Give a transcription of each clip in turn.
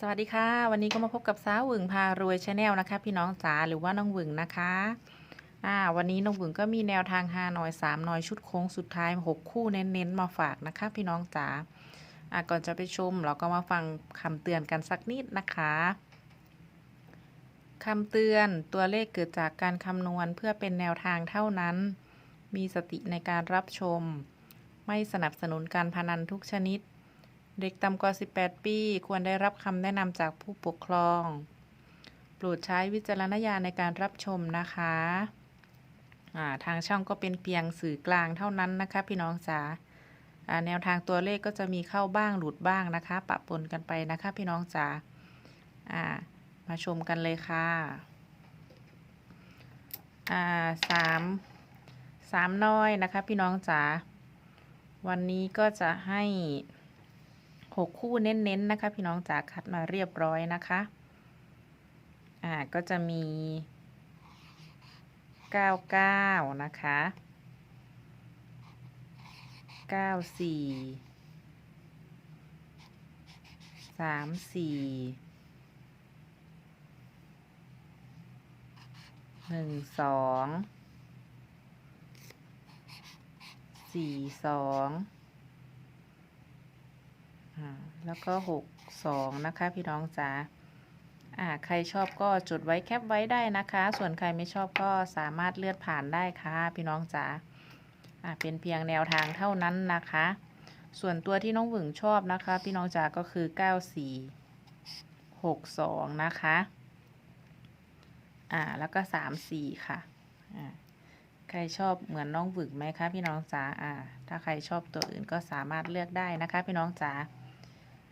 สวัสดีค่ะ วันนี้ก็มาพบกับสาวหวึงพารวยชาแนลนะคะ พี่น้องจ๋าหรือว่าน้องหวึงนะคะอ่าวันนี้น้องหวึงก็มีแนวทางฮานอยสามนอยชุดโค้งสุดท้ายหกคู่เน้นๆมาฝากนะคะ พี่น้องจ๋าอ่าก่อนจะไปชมเราก็มาฟังคำเตือนกันสักนิดนะคะคำเตือนตัวเลขเกิดจากการคำนวณเพื่อเป็นแนวทางเท่านั้น มีสติในการรับชม ไม่สนับสนุนการพนันทุกชนิด เด็กต่ำกว่า 18 ปี ควรได้รับคำแนะนำจากผู้ปกครอง โปรดใช้วิจารณญาณในการรับชมนะคะทางช่องก็เป็นเพียงสื่อกลางเท่านั้นนะคะ พี่น้องจ๋าแนวทางตัวเลขก็จะมีเข้าบ้างหลุดบ้างนะคะ ปะปนกันไปนะคะ พี่น้องจ๋ามาชมกันเลยค่ะสามสามน้อยนะคะ พี่น้องจ๋าวันนี้ก็จะให้ หกคู่เน้นๆนะคะพี่น้องจ๋าคัดมาเรียบร้อยนะคะ อ่าก็จะมีเก้าเก้านะคะเก้าสี่สามสี่หนึ่งสองสี่สอง แล้วก็หกสองนะคะ พี่น้องจ๋าอ่าใครชอบก็จดไว้แคปไว้ได้นะคะ ส่วนใครไม่ชอบก็สามารถเลื่อนผ่านได้ค่ะ พี่น้องจ๋าอ่าเป็นเพียงแนวทางเท่านั้นนะคะ ส่วนตัวที่น้องหวึงชอบนะคะ พี่น้องจ๋าก็คือเก้าสี่หกสองนะคะอ่าแล้วก็สามสี่ค่ะอ่าใครชอบเหมือนน้องหวึกไหมคะพี่น้องจ๋าอ่า ถ้าใครชอบตัวอื่นก็สามารถเลือกได้นะคะ พี่น้องจ๋า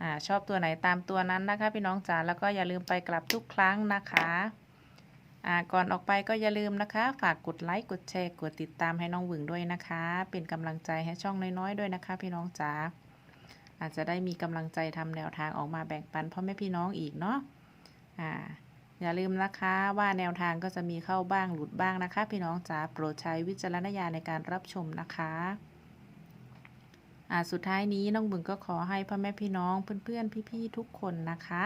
อ่าชอบตัวไหนตามตัวนั้นนะคะ พี่น้องจ๋าแล้วก็อย่าลืมไปกลับทุกครั้งนะคะอ่าก่อนออกไปก็อย่าลืมนะคะ ฝากกดไลค์กดแชร์กดติดตามให้น้องหวึงด้วยนะคะ เป็นกำลังใจให้ช่องน้อยๆด้วยนะคะ พี่น้องจ๋าอาจจะได้มีกำลังใจทำแนวทางออกมาแบ่งปันพ่อแม่พี่น้องอีกเนาะอ่าอย่าลืมนะคะว่าแนวทางก็จะมีเข้าบ้างหลุดบ้างนะคะ พี่น้องจ๋าโปรดใช้วิจารณญาณในการรับชมนะคะ สุดท้ายนี้น้องบึงก็ขอให้พ่อแม่พี่น้องเพื่อนๆพี่ๆทุกคนนะคะ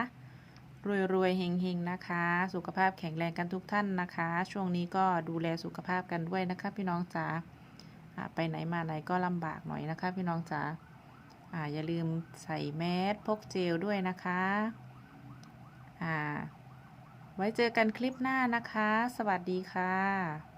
รวยๆเฮงๆนะคะ สุขภาพแข็งแรงกันทุกท่านนะคะ ช่วงนี้ก็ดูแลสุขภาพกันด้วยนะคะ พี่น้องจ๋าอ่าไปไหนมาไหนก็ลำบากหน่อยนะคะ พี่น้องจ๋าอ่าอย่าลืมใส่แมสพกเจลด้วยนะคะอ่าไว้เจอกันคลิปหน้านะคะ สวัสดีค่ะ